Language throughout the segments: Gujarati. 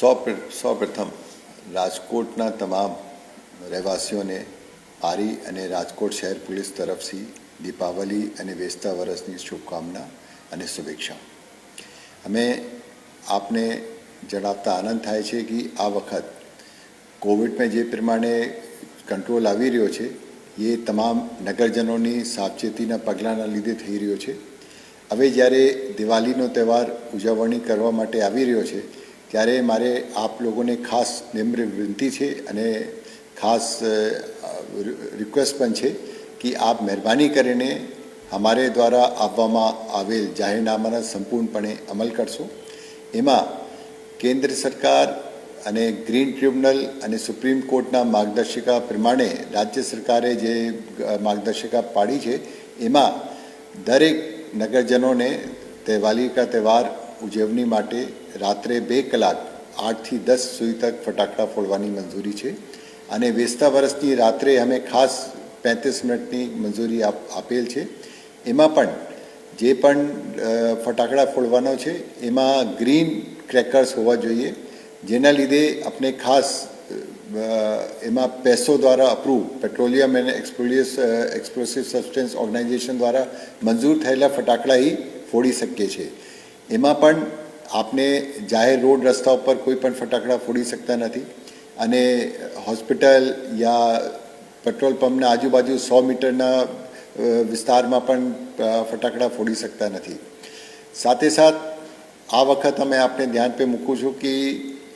સૌ સૌપ્રથમ રાજકોટના તમામ રહેવાસીઓને આરી અને રાજકોટ શહેર પોલીસ તરફથી દીપાવલી અને બેસતા વર્ષની શુભકામના અને શુભેચ્છા અમે આપને જણાવતા આનંદ થાય છે કે આ વખત કોવિડમાં જે પ્રમાણે કંટ્રોલ આવી રહ્યો છે, એ તમામ નગરજનોની સાવચેતીના પગલાંના લીધે થઈ રહ્યો છે. હવે જ્યારે દિવાળીનો તહેવાર ઉજવણી કરવા માટે આવી રહ્યો છે ત્યારે મારે આપ લોકોને ખાસ નિમ્ર વિનંતી છે અને ખાસ રિક્વેસ્ટ પણ છે કે આપ મહેરબાની કરીને અમારે દ્વારા આપવામાં આવેલ જાહેરનામાના સંપૂર્ણપણે અમલ કરશો. એમાં કેન્દ્ર સરકાર અને ગ્રીન ટ્રિબ્યુનલ અને સુપ્રીમ કોર્ટના માર્ગદર્શિકા પ્રમાણે રાજ્ય સરકારે જે માર્ગદર્શિકા પાડી છે, એમાં દરેક નગરજનોને દિવાળી કા તહેવાર ઉજવણી માટે રાત્રે બે કલાક આઠથી દસ સુધી તક ફટાકડા ફોડવાની મંજૂરી છે. અને બેસતા વર્ષની રાત્રે અમે ખાસ પેંત્રીસ મિનિટની મંજૂરી આપ, આપેલ છે. એમાં પણ જે પણ ફટાકડા ફોડવાનો છે, એમાં ગ્રીન ક્રેકર્સ હોવા જોઈએ, જેના લીધે આપણે ખાસ એમાં પેસો દ્વારા અપ્રૂવ, પેટ્રોલિયમ એન્ડ એક્સપ્લોલિયસ એક્સપ્લોસિવ સબસ્ટન્સ ઓર્ગેનાઇઝેશન દ્વારા મંજૂર થયેલા ફટાકડા એ ફોડી શકીએ છીએ. એમાં પણ આપને જાહેર રોડ રસ્તા ઉપર કોઈ પણ ફટાકડા ફોડી શકતા નથી. અને હોસ્પિટલ યા પેટ્રોલ પંપના આજુબાજુ સો મીટરના વિસ્તારમાં પણ ફટાકડા ફોડી શકતા નથી. સાથે સાથ, આ વખત અમે આપણે ધ્યાન પે મૂકું છું કે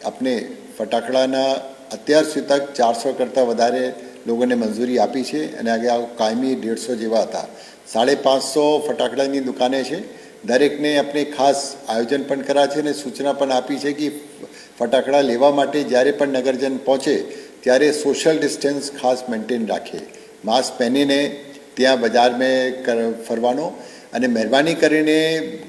આપણે ફટાકડાના અત્યાર સુધી તક ચારસો કરતાં વધારે લોકોને મંજૂરી આપી છે અને આગે આ કાયમી દેડસો જેવા હતા. સાડે પાંચસો ફટાકડાની દુકાને છે. દરેકને આપણે ખાસ આયોજન પણ કર્યા છે અને સૂચના પણ આપી છે કે ફટાકડા લેવા માટે જ્યારે પણ નગરજન પહોંચે, ત્યારે સોશિયલ ડિસ્ટન્સ ખાસ મેન્ટેન રાખે. માસ્ક પહેરીને ત્યાં બજારમાં ફરવાનો અને મહેરબાની કરીને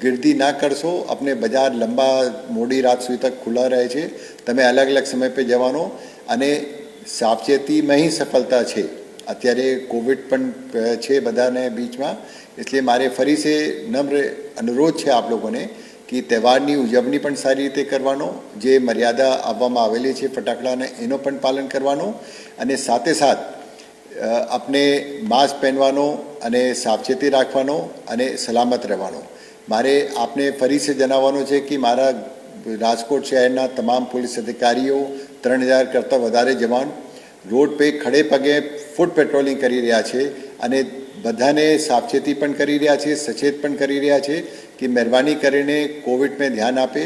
ગીર્દી ના કરશો આપણે બજાર લંબા મોડી રાત સુધી તક ખુલ્લા રહે છે. તમે અલગ અલગ સમય પર જવાનો અને સાવચેતીમાં સફળતા છે. અત્યારે કોવિડ પણ છે બધાને બીચમાં. એટલે મારે ફરી છે નમ્ર અનુરોધ છે આપ લોકોને કે તહેવારની ઉજવણી પણ સારી રીતે કરવાનો, જે મર્યાદા આપવામાં આવેલી છે ફટાકડાને એનો પણ પાલન કરવાનો અને સાથે સાથ આપણે માસ્ક પહેરવાનો અને સાવચેતી રાખવાનો અને સલામત રહેવાનો. મારે આપને ફરીથી જણાવવાનું છે કે મારા રાજકોટ શહેરના તમામ પોલીસ અધિકારીઓ ત્રણ હજાર કરતાં વધારે જવાન રોડ પે ખડે પગે ફૂટ પેટ્રોલિંગ કરી રહ્યા છે અને બધાને સાવચેતી પણ કરી રહ્યા છે, સચેત પણ કરી રહ્યા છે કે મહેરબાની કરીને કોવિડને ધ્યાન આપે.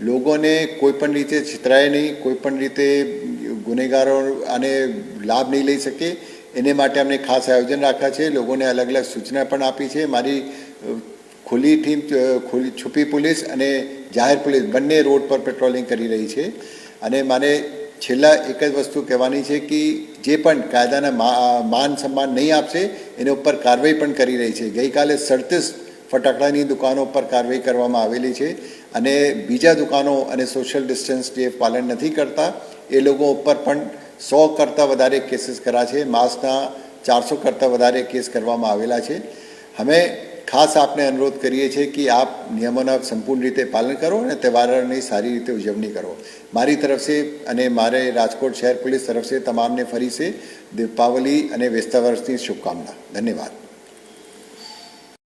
લોકોને કોઈપણ રીતે છિતરાય નહીં કોઈપણ રીતે ગુનેગારો આને લાભ નહીં લઈ શકે. એને માટે અમને ખાસ આયોજન રાખ્યા છે. લોકોને અલગ અલગ સૂચના પણ આપી છે. મારી ખુલ્લી ટીમ ખુલ્લી છુપી પોલીસ અને જાહેર પોલીસ બંને રોડ પર પેટ્રોલિંગ કરી રહી છે. અને મારે છેલ્લા એક જ વસ્તુ કહેવાની છે કે જે પણ કાયદાના માન સન્માન નહીં આપશે, એની ઉપર કાર્યવાહી પણ કરી રહી છે. ગઈકાલે સડતીસ ફટાકડાની દુકાનો પર કાર્યવાહી કરવામાં આવેલી છે અને બીજા દુકાનો અને સોશિયલ ડિસ્ટન્સ જે પાલન નથી કરતા, એ લોકો ઉપર પણ સો કરતાં વધારે કેસીસ કર્યા છે. માસના ચારસો કરતાં વધારે કેસ કરવામાં આવેલા છે. અમે ખાસ આપને અનુરોધ કરીએ છીએ કે આપ નિયમોના સંપૂર્ણ રીતે પાલન કરો અને તહેવારોની સારી રીતે ઉજવણી કરો. મારી તરફથી અને મારે રાજકોટ શહેર પોલીસ તરફથી તમામને ફરી છે દીપાવલી અને બેસતા વર્ષની શુભકામના. ધન્યવાદ.